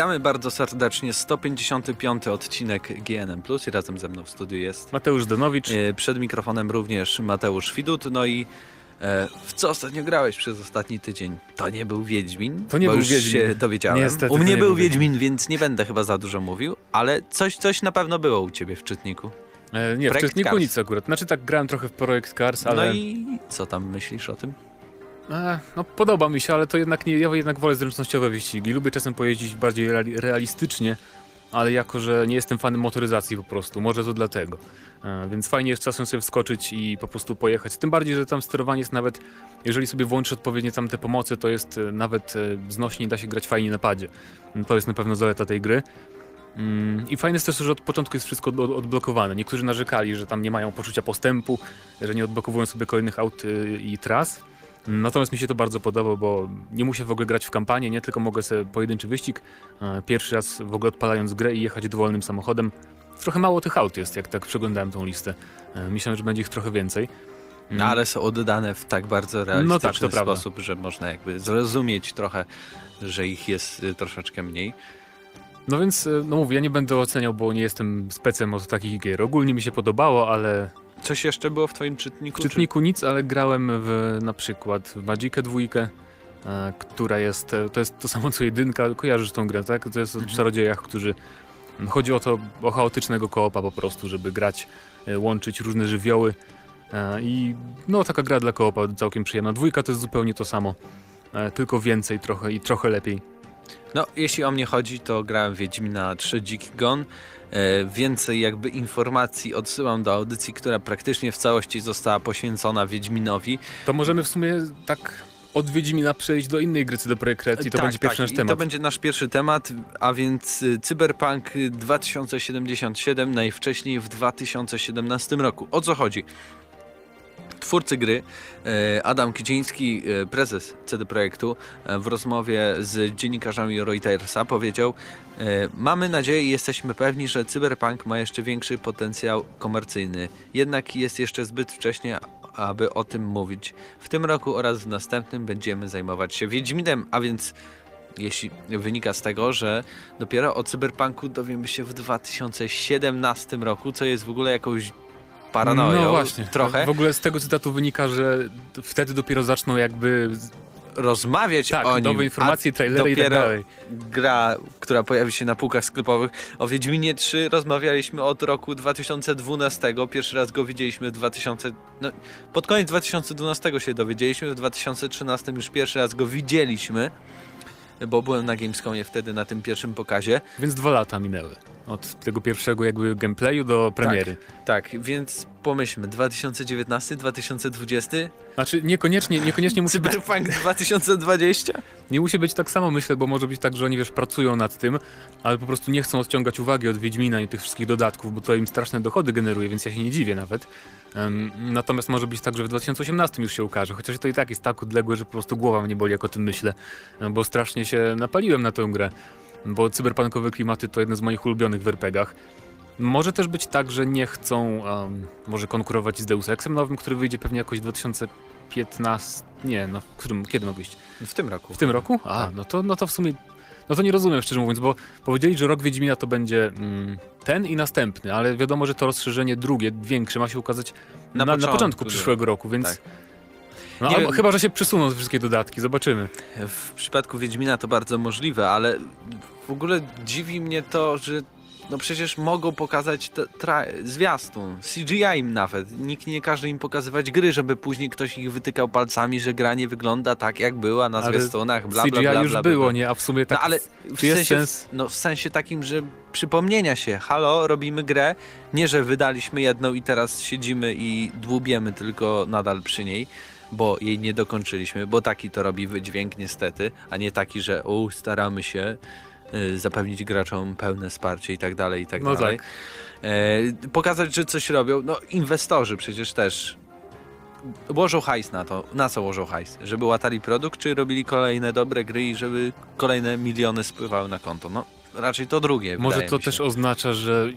Witamy bardzo serdecznie. 155 odcinek GNM Plus i razem ze mną w studiu jest Mateusz Donowicz. e, przed mikrofonem również Mateusz Widut. No i e, w co ostatnio grałeś przez ostatni tydzień? To nie był Wiedźmin. To nie był już Wiedźmin. się dowiedziałem. Niestety u mnie nie był był Wiedźmin, więc nie będę chyba za dużo mówił, ale coś, coś na pewno było u ciebie w czytniku. E, nie, w czytniku Cars. nic akurat. Znaczy tak grałem trochę w Projekt Cars, ale No i co tam myślisz o tym? E, no, podoba mi się, ale to jednak nie, ja jednak wolę zręcznościowe wyścigi. Lubię czasem pojeździć bardziej reali- realistycznie, ale jako, że nie jestem fanem motoryzacji po prostu, może to dlatego. E, więc fajnie jest czasem sobie wskoczyć i po prostu pojechać. Tym bardziej, że tam sterowanie jest nawet, jeżeli sobie włączysz odpowiednie tam te pomocy, to jest e, nawet znośnie da się grać fajnie na padzie. To jest na pewno zaleta tej gry. Mm, I fajne jest też, że od początku jest wszystko od- odblokowane. Niektórzy narzekali, że tam nie mają poczucia postępu, że nie odblokowują sobie kolejnych aut y, i tras. Natomiast mi się to bardzo podoba, bo nie muszę w ogóle grać w kampanię, nie tylko mogę sobie pojedynczy wyścig, e, pierwszy raz w ogóle odpalając grę i jechać dowolnym samochodem. Trochę mało tych aut jest, jak tak przeglądałem tą listę. E, Myślałem, że będzie ich trochę więcej. No, ale są oddane w tak bardzo realistyczny No tak, to prawda. sposób, że można jakby zrozumieć trochę, że ich jest y, troszeczkę mniej. No więc, e, no mówię, ja nie będę oceniał, bo nie jestem specem od takich gier. Ogólnie mi się podobało, ale Coś jeszcze było w twoim czytniku? W czytniku nic, ale grałem w na przykład w Magicę dwójkę, e, która jest, e, to jest to samo co jedynka, kojarzysz tą grę, tak? To jest o Mhm. czarodziejach, którzy, chodzi o to, o chaotycznego koopa po prostu, żeby grać, e, łączyć różne żywioły e, i no taka gra dla koopa całkiem przyjemna. Dwójka to jest zupełnie to samo, e, tylko więcej trochę i trochę lepiej. No, jeśli o mnie chodzi, to grałem w Wiedźmina 3 Dziki Gon. E, więcej jakby informacji odsyłam do audycji, która praktycznie w całości została poświęcona Wiedźminowi. To możemy w sumie tak od Wiedźmina przejść do innej gry CD Projekt Red i to Tak, będzie pierwszy tak, nasz i temat. To będzie nasz pierwszy temat, a więc y, Cyberpunk 2077 najwcześniej w 2017 roku. O co chodzi? Twórcy gry, e, Adam Kiciński, e, prezes CD Projektu, e, w rozmowie z dziennikarzami Reutersa powiedział Mamy nadzieję i jesteśmy pewni, że Cyberpunk ma jeszcze większy potencjał komercyjny. Jednak jest jeszcze zbyt wcześnie, aby o tym mówić. W tym roku oraz w następnym będziemy zajmować się Wiedźminem, a więc jeśli wynika z tego, że dopiero o Cyberpunku dowiemy się w 2017 roku, co jest w ogóle jakąś paranoją. No właśnie. Trochę. W ogóle z tego cytatu wynika, że wtedy dopiero zaczną jakby Rozmawiać tak, o nim. nowe informacje, trailery i tak dalej. Gra, która pojawi się na półkach sklepowych. O Wiedźminie 3 rozmawialiśmy od roku 2012. Pierwszy raz go widzieliśmy w 2000. No, pod koniec 2012 się dowiedzieliśmy, w 2013 już pierwszy raz go widzieliśmy. Bo byłem na Gamescomie wtedy na tym pierwszym pokazie. Więc dwa lata minęły. Od tego pierwszego jakby gameplayu do premiery. Tak, więc pomyślmy, 2019, 2020, Znaczy niekoniecznie, niekoniecznie musi być, Cyberpunk 2020? nie musi być tak samo myślę, bo może być tak, że oni wiesz, pracują nad tym, ale po prostu nie chcą odciągać uwagi od Wiedźmina i tych wszystkich dodatków, bo to im straszne dochody generuje, więc ja się nie dziwię nawet. Em, natomiast może być tak, że w 2018 już się ukaże, chociaż to i tak jest tak odległe, że po prostu głowa mnie boli, jak o tym myślę, bo strasznie się napaliłem na tę grę, bo cyberpunkowe klimaty to jedne z moich ulubionych w RPGach. Może też być tak, że nie chcą em, może konkurować z Deus Exem nowym, który wyjdzie pewnie jakoś w 2015, nie, no, w którym, kiedy ma wyjść? W tym roku. W tym roku? A, Tak. no to, no to w sumie. No to nie rozumiem, szczerze mówiąc, bo powiedzieli, że rok Wiedźmina to będzie mm, ten i następny, ale wiadomo, że to rozszerzenie drugie, większe ma się ukazać Na na, na, początku, początku że- przyszłego roku, więc. tak. No, Nie chyba, że się przesuną wszystkie dodatki, zobaczymy. W przypadku Wiedźmina to bardzo możliwe, ale w ogóle dziwi mnie to, że no przecież mogą pokazać zwiastun, CGI im nawet. Nikt nie każe im pokazywać gry, żeby później ktoś ich wytykał palcami, że gra nie wygląda tak jak była na Ale zwiastunach, bla bla CGI bla. już bla, bla, było, bla. nie? A w sumie tak. No ale w sensie, sens? no, w sensie takim, że przypomnienia się, halo, robimy grę, nie że wydaliśmy jedną i teraz siedzimy i dłubiemy tylko nadal przy niej, bo jej nie dokończyliśmy, bo taki to robi wydźwięk niestety, a nie taki, że u, staramy się zapewnić graczom pełne wsparcie i tak dalej, i tak No dalej. tak. E, pokazać, że coś robią, no inwestorzy przecież też łożą hajs na to. Na co łożą hajs? Żeby łatali produkt, czy robili kolejne dobre gry i żeby kolejne miliony spływały na konto? No raczej to drugie. Może to też oznacza, że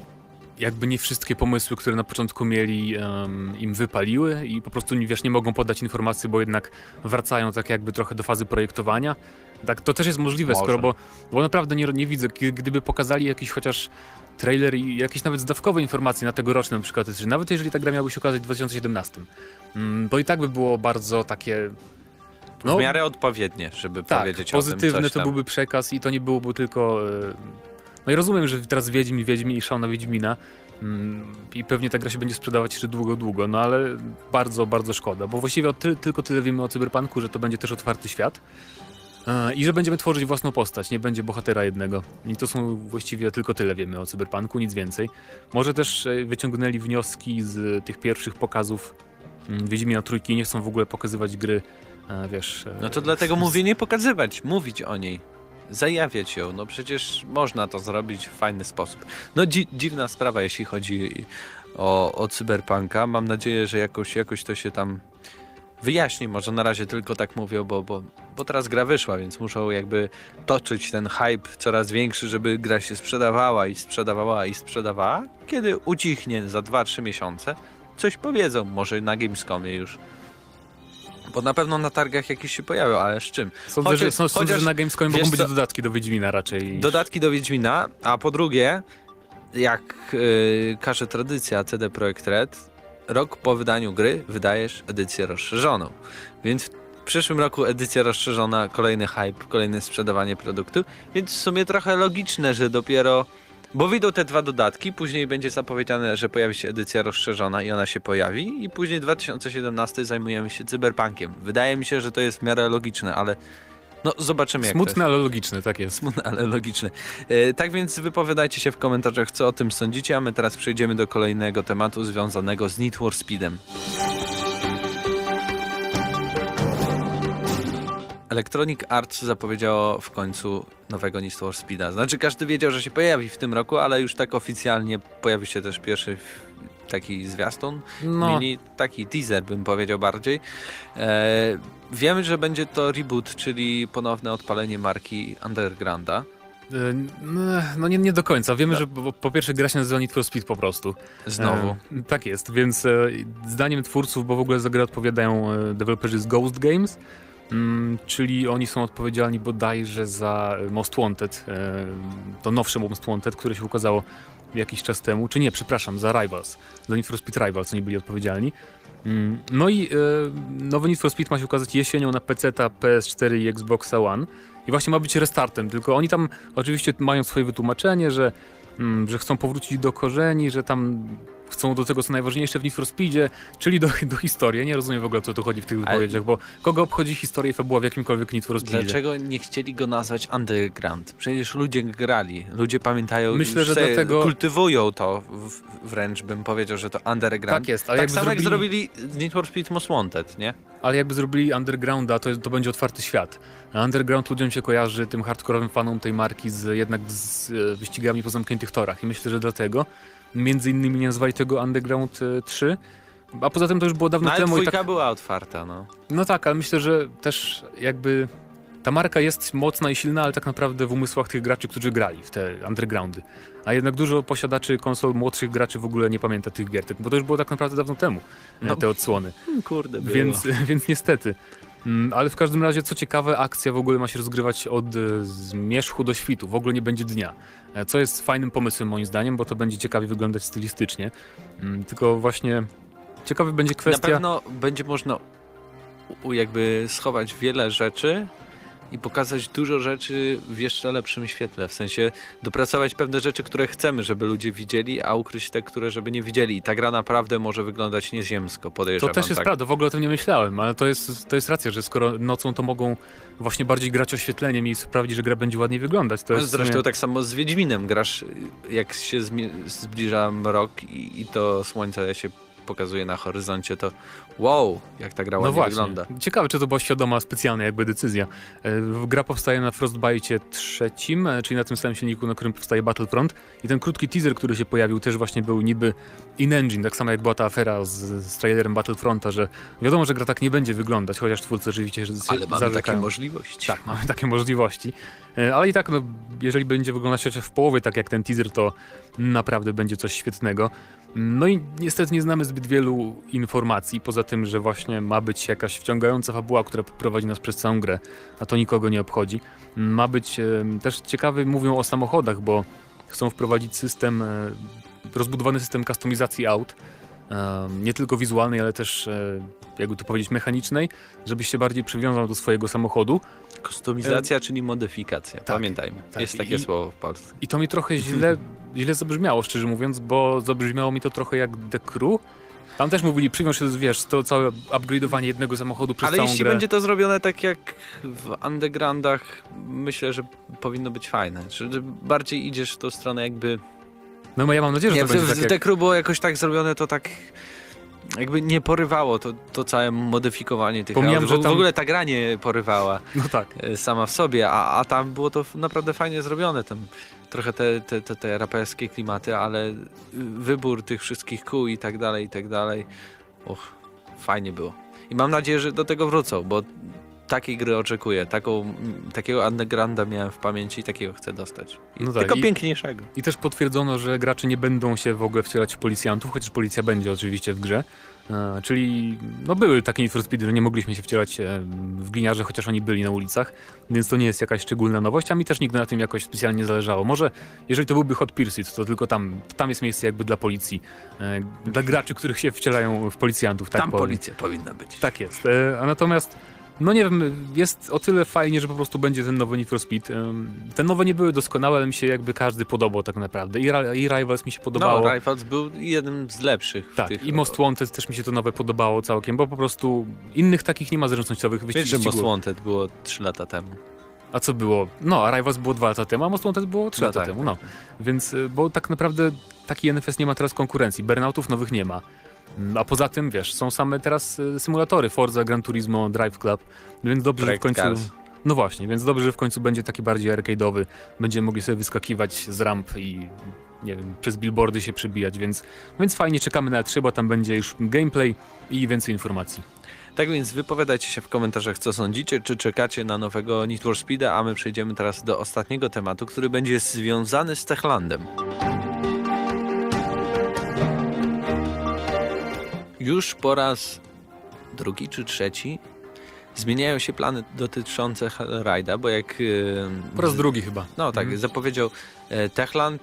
jakby nie wszystkie pomysły, które na początku mieli, em, im wypaliły i po prostu wiesz, nie mogą podać informacji, bo jednak wracają tak jakby trochę do fazy projektowania. Tak, to też jest możliwe, Może. skoro, bo, bo naprawdę nie, nie widzę, gdyby pokazali jakiś chociaż trailer i jakieś nawet zdawkowe informacje na tegoroczne na przykład, że nawet jeżeli ta gra miałaby się okazać w 2017, mm, to i tak by było bardzo takie... w miarę odpowiednie, żeby No. tak, powiedzieć pozytywny o tym coś to byłby przekaz i to nie byłoby tylko... e, No i rozumiem, że teraz Wiedźmin, Wiedźmin i szał na Wiedźmina mm, i pewnie ta gra się będzie sprzedawać jeszcze długo, długo, no ale bardzo, bardzo szkoda, bo właściwie ty, tylko tyle wiemy o Cyberpunku, że to będzie też otwarty świat i że będziemy tworzyć własną postać, nie będzie bohatera jednego. I to są właściwie tylko tyle wiemy o Cyberpunku, nic więcej. Może też e, wyciągnęli wnioski z tych pierwszych pokazów mm, Wiedźmina Trójki nie chcą w ogóle pokazywać gry, e, wiesz... e, No to dlatego mówię nie pokazywać, mówić o niej. Zajawiać ją, no przecież można to zrobić w fajny sposób. No dzi dziwna sprawa, jeśli chodzi o, o cyberpunka. Mam nadzieję, że jakoś, jakoś to się tam wyjaśni. Może na razie tylko tak mówią, bo, bo, bo teraz gra wyszła, więc muszą jakby toczyć ten hype coraz większy, żeby gra się sprzedawała i sprzedawała i sprzedawała. Kiedy ucichnie za 2-3 miesiące, coś powiedzą, może na Gamescomie już. Bo na pewno na targach jakieś się pojawią, ale z czym? Sądzę, Chociaż- że, sądzę, chociaż, że na Gamescomie mogą być dodatki do Wiedźmina raczej. Dodatki do Wiedźmina, a po drugie, jak yy, każe tradycja CD Projekt Red, rok po wydaniu gry wydajesz edycję rozszerzoną. Więc w przyszłym roku edycja rozszerzona, kolejny hype, kolejne sprzedawanie produktu, więc w sumie trochę logiczne, że dopiero bo wyjdą te dwa dodatki, później będzie zapowiedziane, że pojawi się edycja rozszerzona i ona się pojawi i później 2017 zajmujemy się cyberpunkiem. Wydaje mi się, że to jest w miarę logiczne, ale no zobaczymy jak. Smutne, ale logiczne, tak jest. Smutne, ale logiczne. E, tak więc wypowiadajcie się w komentarzach, co o tym sądzicie, a my teraz przejdziemy do kolejnego tematu związanego z Need for Speedem. Electronic Arts zapowiedziało w końcu nowego Need for Speeda. Znaczy każdy wiedział, że się pojawi w tym roku, ale już tak oficjalnie pojawi się też pierwszy taki zwiastun, No, mini, taki teaser bym powiedział bardziej. E, wiemy, że będzie to reboot, czyli ponowne odpalenie marki Undergrounda. e, no nie, nie do końca. Wiemy, No. że po, po pierwsze gra się nazywa Need for Speed po prostu. Znowu. E, tak jest, więc e, zdaniem twórców, bo w ogóle za grę odpowiadają e, deweloperzy z Ghost Games, czyli oni są odpowiedzialni bodajże za Most Wanted, e, to nowsze Most Wanted, które się ukazało jakiś czas temu, czy nie, przepraszam, za Rivals, za Need for Speed Rivals oni byli odpowiedzialni. Mm, No i e, nowy Need for Speed ma się ukazać jesienią na PC, PS4 i Xboxa One. I właśnie ma być restartem, tylko oni tam oczywiście mają swoje wytłumaczenie, że, mm, że chcą powrócić do korzeni, że tam chcą do tego, co najważniejsze w Need for Speedzie, czyli do, do historii. Nie rozumiem w ogóle, o co tu chodzi w tych Ale- wypowiedziach, bo kogo obchodzi historia i fabuła w jakimkolwiek Need for Speedzie? Dlaczego nie chcieli go nazwać Underground? Przecież ludzie grali, ludzie pamiętają, Myślę, że dlatego- kultywują to, w, wręcz bym powiedział, że to Underground. Tak jest, ale tak samo jak zrobili- zrobili Need for Speed Most Wanted, nie? Ale jakby zrobili Undergrounda, to, to będzie otwarty świat. Underground ludziom się kojarzy, tym hardkorowym fanom tej marki, z, jednak z e, wyścigami po zamkniętych torach. I myślę, że dlatego między innymi nie nazwali tego Underground e, 3. A poza tym to już było dawno No ale temu i dwójka tak, była otwarta, no. No tak, ale myślę, że też jakby ta marka jest mocna i silna, ale tak naprawdę w umysłach tych graczy, którzy grali w te undergroundy. A jednak dużo posiadaczy konsol młodszych graczy w ogóle nie pamięta tych gier, bo to już było tak naprawdę dawno temu, e, No. te odsłony. Kurde, było. Więc, więc niestety. Mm, Ale w każdym razie, co ciekawe, akcja w ogóle ma się rozgrywać od e, zmierzchu do świtu. W ogóle nie będzie dnia. E, Co jest fajnym pomysłem moim zdaniem, bo to będzie ciekawie wyglądać stylistycznie. Mm, Tylko właśnie ciekawy będzie Na kwestia... pewno będzie można jakby schować wiele rzeczy i pokazać dużo rzeczy w jeszcze lepszym świetle. W sensie dopracować pewne rzeczy, które chcemy, żeby ludzie widzieli, a ukryć te, które żeby nie widzieli. I ta gra naprawdę może wyglądać nieziemsko, To podejrzewam. też jest tak. prawda, w ogóle o tym nie myślałem, ale to jest, to jest racja, że skoro nocą to mogą właśnie bardziej grać oświetleniem i sprawdzić, że gra będzie ładniej wyglądać. To No jest Zresztą tak samo z Wiedźminem grasz, jak się zbliża mrok i, i to słońce się pokazuje na horyzoncie, to wow, jak ta gra No ładnie właśnie. wygląda. Ciekawe, czy to była świadoma specjalna jakby decyzja. E, Gra powstaje na Frostbite trzecim, e, czyli na tym samym silniku, na którym powstaje Battlefront. I ten krótki teaser, który się pojawił, też właśnie był niby in-engine, tak samo jak była ta afera z, z trailerem Battlefronta, że wiadomo, że gra tak nie będzie wyglądać, chociaż twórcy oczywiście się Ale mamy zarzekają. takie możliwości. Tak, mamy takie możliwości. E, Ale i tak, no, jeżeli będzie wyglądać chociaż w połowie tak jak ten teaser, to naprawdę będzie coś świetnego. No i niestety nie znamy zbyt wielu informacji, poza tym, że właśnie ma być jakaś wciągająca fabuła, która prowadzi nas przez całą grę, a to nikogo nie obchodzi. Ma być też ciekawy, mówią o samochodach, bo chcą wprowadzić system, e, rozbudowany system kustomizacji aut, nie tylko wizualnej, ale też, e, jakby to powiedzieć, mechanicznej, żebyś się bardziej przywiązał do swojego samochodu. Kustomizacja, czyli modyfikacja. tak, Pamiętajmy. tak. Jest takie I- słowo w Polsce. I to mi trochę źle, źle zabrzmiało, szczerze mówiąc, bo zabrzmiało mi to trochę jak The Crew. Tam też mówili, przywiąż się, wiesz, to całe upgrade'owanie jednego samochodu przez Ale całą jeśli grę. będzie to zrobione tak jak w undergroundach, myślę, że powinno być fajne. Że bardziej idziesz w tą stronę jakby... No ja mam nadzieję, że Nie, to będzie w tak. The Crew było jakoś tak zrobione, to tak jakby nie porywało to, to całe modyfikowanie tych Pomijam, aut. że W, w tam- ogóle ta gra nie porywała No tak. e, sama w sobie, a, a tam było to naprawdę fajnie zrobione. Tam trochę te, te, te, te raperskie klimaty, ale wybór tych wszystkich kół i tak dalej, i tak dalej. Uch, fajnie było. I mam nadzieję, że do tego wrócą, bo takiej gry oczekuję. Taką, takiego undergrounda miałem w pamięci i takiego chcę dostać. No tak, tylko i- piękniejszego. I też potwierdzono, że gracze nie będą się w ogóle wcielać w policjantów, chociaż policja będzie oczywiście w grze. E, czyli no były takie Need Speed, że nie mogliśmy się wcielać e, w gliniarze, chociaż oni byli na ulicach, więc to nie jest jakaś szczególna nowość, a mi też nigdy na tym jakoś specjalnie zależało. Może jeżeli to byłby Hot Pursuit, to tylko tam, tam jest miejsce jakby dla policji, e, dla graczy, których się wcielają w policjantów, tak Tam powiem. policja powinna być. Tak jest. E, A natomiast, no nie wiem, jest o tyle fajnie, że po prostu będzie ten nowy for Speed. Te nowe nie były doskonałe, ale mi się jakby każdy podobał tak naprawdę. I, i Rivals mi się podobało. No, Rivals był jednym z lepszych. tak, tych, i Most Wanted też mi się to nowe podobało całkiem, bo po prostu innych takich nie ma zręcznościowych Wiesz, że wyścigów. Most Wanted było 3 lata temu. A co było? No, a Rivals było dwa lata temu, a Most Wanted było trzy No lata tak, temu, tak. no. Więc, y, bo tak naprawdę taki NFS nie ma teraz konkurencji, burnoutów nowych nie ma. A poza tym, wiesz, są same teraz y, symulatory Forza, Gran Turismo, Drive Club, więc dobrze, że w Projekt końcu... Cars. No właśnie, więc dobrze, że w końcu będzie taki bardziej arcade'owy. Będziemy mogli sobie wyskakiwać z ramp i nie wiem, przez billboardy się przebijać, więc, więc fajnie czekamy na E3, bo tam będzie już gameplay i więcej informacji. Tak więc wypowiadajcie się w komentarzach, co sądzicie, czy czekacie na nowego Need for Speeda, a my przejdziemy teraz do ostatniego tematu, który będzie związany z Techlandem. Już po raz drugi czy trzeci zmieniają się plany dotyczące Hellride'a, bo jak... yy, Po raz drugi chyba. No tak, Mhm. zapowiedział e, Techland.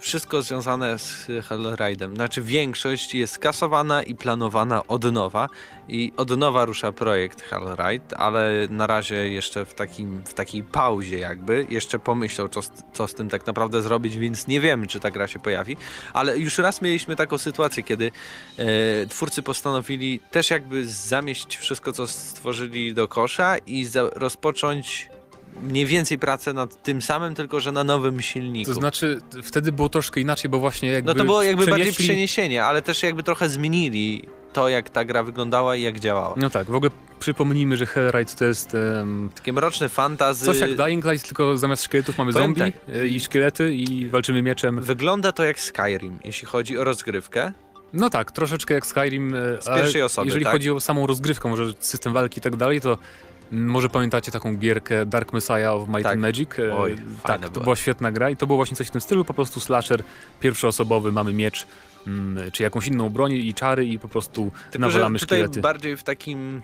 Wszystko związane z Hellride'em. Znaczy większość jest skasowana i planowana od nowa. I od nowa rusza projekt Hellride, ale na razie jeszcze w, takim, w takiej pauzie jakby. Jeszcze pomyślał, co, co z tym tak naprawdę zrobić, więc nie wiemy, czy ta gra się pojawi. Ale już raz mieliśmy taką sytuację, kiedy e, twórcy postanowili też jakby zamieść wszystko, co stworzyli do kosza i za, rozpocząć mniej więcej pracę nad tym samym, tylko że na nowym silniku. To znaczy, wtedy było troszkę inaczej, bo właśnie jakby no to było jakby bardziej przenieśli- przeniesienie, ale też jakby trochę zmienili to, jak ta gra wyglądała i jak działała. No tak, w ogóle przypomnijmy, że Hellride to jest em, Takie mroczne fantazy. coś jak Dying Light, tylko zamiast szkieletów mamy Powiem zombie e, i szkielety i walczymy mieczem. Wygląda to jak Skyrim, jeśli chodzi o rozgrywkę. No tak, troszeczkę jak Skyrim. e, Z pierwszej osoby, Jeżeli tak? chodzi o samą rozgrywkę, może system walki i tak dalej, to może pamiętacie taką gierkę Dark Messiah of Might Tak. and Magic? E, Oj, tak, fajna to była. była świetna gra i to było właśnie coś w tym stylu, po prostu slasher pierwszoosobowy, mamy miecz, mm, czy jakąś inną broń i czary i po prostu Tylko, że nawalamy tutaj szkielety. bardziej w takim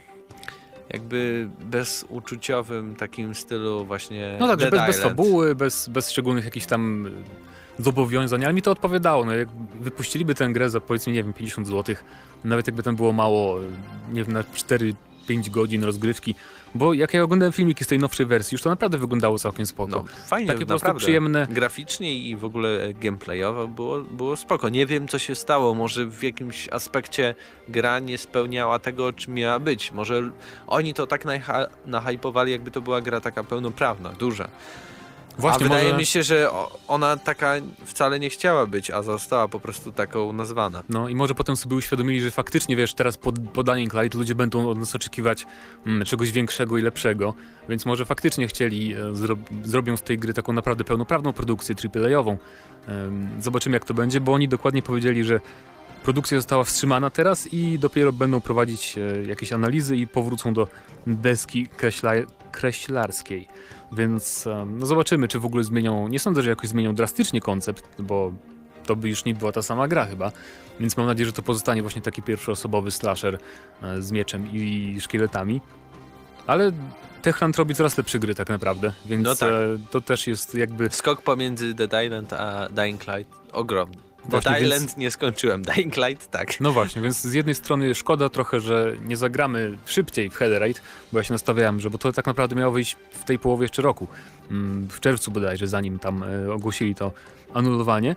jakby bezuczuciowym takim stylu właśnie No tak, że Dead bez, bez Island. fabuły, bez, bez szczególnych jakichś tam y, zobowiązań, ale mi to odpowiadało. No, jak wypuściliby tę grę za powiedzmy, nie wiem, 50 zł, nawet jakby tam było mało, y, nie wiem, na 4-5 godzin rozgrywki, bo jak ja oglądałem filmiki z tej nowszej wersji, już to naprawdę wyglądało całkiem spoko. No, fajnie, Takie po prostu przyjemne. Graficznie i w ogóle gameplayowo było, było spoko. Nie wiem, co się stało. Może w jakimś aspekcie gra nie spełniała tego, czym miała być. Może oni to tak naha- nahypowali, jakby to była gra taka pełnoprawna, duża. Właśnie a wydaje może... mi się, że ona taka wcale nie chciała być, a została po prostu taką nazwana. No i może potem sobie uświadomili, że faktycznie, wiesz, teraz po, po Dying Light ludzie będą od nas oczekiwać mm, czegoś większego i lepszego, więc może faktycznie chcieli, e, zro, zrobią z tej gry taką naprawdę pełnoprawną produkcję AAA-ową. Em, Zobaczymy jak to będzie, bo oni dokładnie powiedzieli, że produkcja została wstrzymana teraz i dopiero będą prowadzić e, jakieś analizy i powrócą do deski kreśla, kreślarskiej. Więc em, no zobaczymy, czy w ogóle zmienią, nie sądzę, że jakoś zmienią drastycznie koncept, bo to by już nie była ta sama gra chyba. Więc mam nadzieję, że to pozostanie właśnie taki pierwszoosobowy slasher e, z mieczem i szkieletami. Ale Techland robi coraz lepsze gry tak naprawdę, więc No tak. e, to też jest jakby... Skok pomiędzy Dead Island a Dying Light ogromny. Właśnie, więc- Island nie skończyłem, Dying Light tak. No właśnie, więc z jednej strony szkoda trochę, że nie zagramy szybciej w Heatherite, bo ja się nastawiałem, że bo to tak naprawdę miało wyjść w tej połowie jeszcze roku, mm, w czerwcu bodajże, zanim tam e, ogłosili to anulowanie.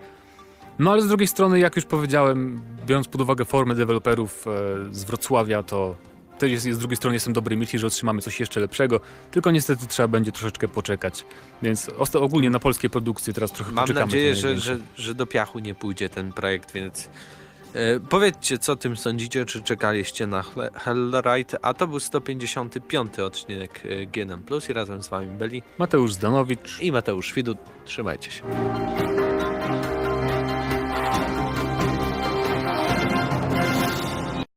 No ale z drugiej strony, jak już powiedziałem, biorąc pod uwagę formę deweloperów e, z Wrocławia, to też jest, z drugiej strony jestem dobrej myśli, że otrzymamy coś jeszcze lepszego, tylko niestety trzeba będzie troszeczkę poczekać. Więc ogólnie na polskie produkcje teraz trochę Mam poczekamy. nadzieję, to że, że, że do piachu nie pójdzie ten projekt, więc e, powiedzcie, co tym sądzicie, czy czekaliście na Hellrite, a to był 155 odcinek e, GNM+, i razem z wami byli Mateusz Zdanowicz, i Mateusz Widut. Trzymajcie się.